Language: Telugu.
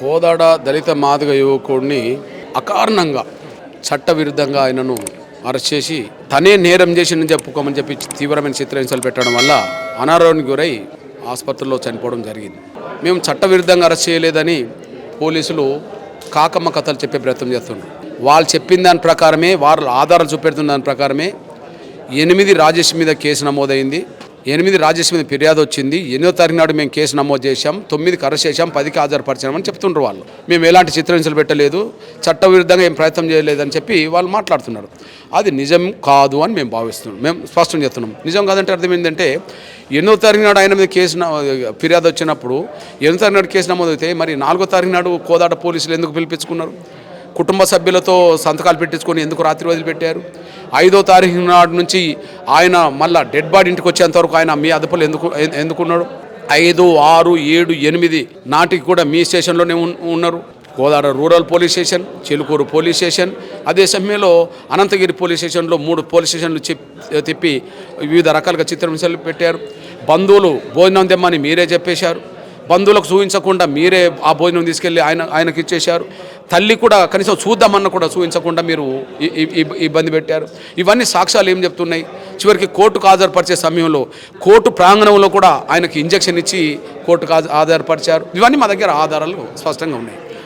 కోదాడ దళిత మాదిగ యువకుడిని అకారణంగా చట్టవిరుద్ధంగా ఆయనను అరెస్ట్ చేసి తనే నేరం చేసిందని చెప్పుకోమని చెప్పి తీవ్రమైన చిత్రహింసలు పెట్టడం వల్ల అనారోగ్యానికి గురై ఆసుపత్రిలో చనిపోవడం జరిగింది. మేము చట్టవిరుద్ధంగా అరెస్ట్ చేయలేదని పోలీసులు కాకమ్మ కథలు చెప్పే ప్రయత్నం చేస్తున్నారు. వాళ్ళు చెప్పిన దాని ప్రకారమే వారు ఆధారాలు చూపెడుతున్న దాని ప్రకారమే ఎనిమిది రాజేష్ మీద కేసు నమోదైంది. ఎనిమిది రాజేష్ మీద ఫిర్యాదు వచ్చింది. ఎనిమిదో తారీఖు నాడు మేము కేసు నమోదు చేశాం. తొమ్మిదికి అరెస్ట్ చేశాం. పదికి హాజరుపరిచామని చెప్తుండ్రు వాళ్ళు. మేము ఎలాంటి చిత్రహింసలు పెట్టలేదు. చట్టవిరుద్ధంగా ఏం ప్రయత్నం చేయలేదని చెప్పి వాళ్ళు మాట్లాడుతున్నారు. అది నిజం కాదు అని మేము భావిస్తున్నాం. మేము స్పష్టం చేస్తున్నాం. నిజం కాదంటే అర్థం ఏంటంటే ఎనిమిదో తారీఖు నాడు ఆయన మీద కేసు ఫిర్యాదు వచ్చినప్పుడు ఎనిమిదో తారీఖు నాడు కేసు నమోదైతే మరి నాలుగో తారీఖు నాడు కోదాట పోలీసులు ఎందుకు పిలిపించుకున్నారు? కుటుంబ సభ్యులతో సంతకాలు పెట్టించుకొని ఎందుకు రాత్రి వదిలిపెట్టారు? ఐదో తారీఖు నాడు నుంచి ఆయన మళ్ళా డెడ్ బాడీ ఇంటికి వచ్చేంత వరకు ఆయన మీ అదుపులో ఎందుకు ఎందుకున్నాడు? ఐదు ఆరు ఏడు ఎనిమిది నాటికి కూడా మీ స్టేషన్లోనే ఉన్- ఉన్నారు. Kodad rural police station Chilukuru police station అదే సమయంలో అనంతగిరి పోలీస్ స్టేషన్లో మూడు పోలీస్ స్టేషన్లు తిప్పి వివిధ రకాలుగా చిత్రహింసలు పెట్టారు. బంధువులు భోజనం తెమ్మని మీరే చెప్పేశారు. బంధువులకు చూపించకుండా మీరే ఆ భోజనం తీసుకెళ్ళి ఆయన ఆయనకి ఇచ్చేశారు తల్లి కూడా కనీసం చూద్దామన్న కూడా చూపించకుండా మీరు ఇబ్బంది పెట్టారు. ఇవన్నీ సాక్ష్యాలు ఏం చెప్తున్నాయి? చివరికి కోర్టుకు హాజరుపరిచే సమయంలో కోర్టు ప్రాంగణంలో కూడా ఆయనకి ఇంజెక్షన్ ఇచ్చి కోర్టుకు హాజ- హాజరుపరిచారు. ఇవన్నీ మా దగ్గర ఆధారాలు స్పష్టంగా ఉన్నాయి.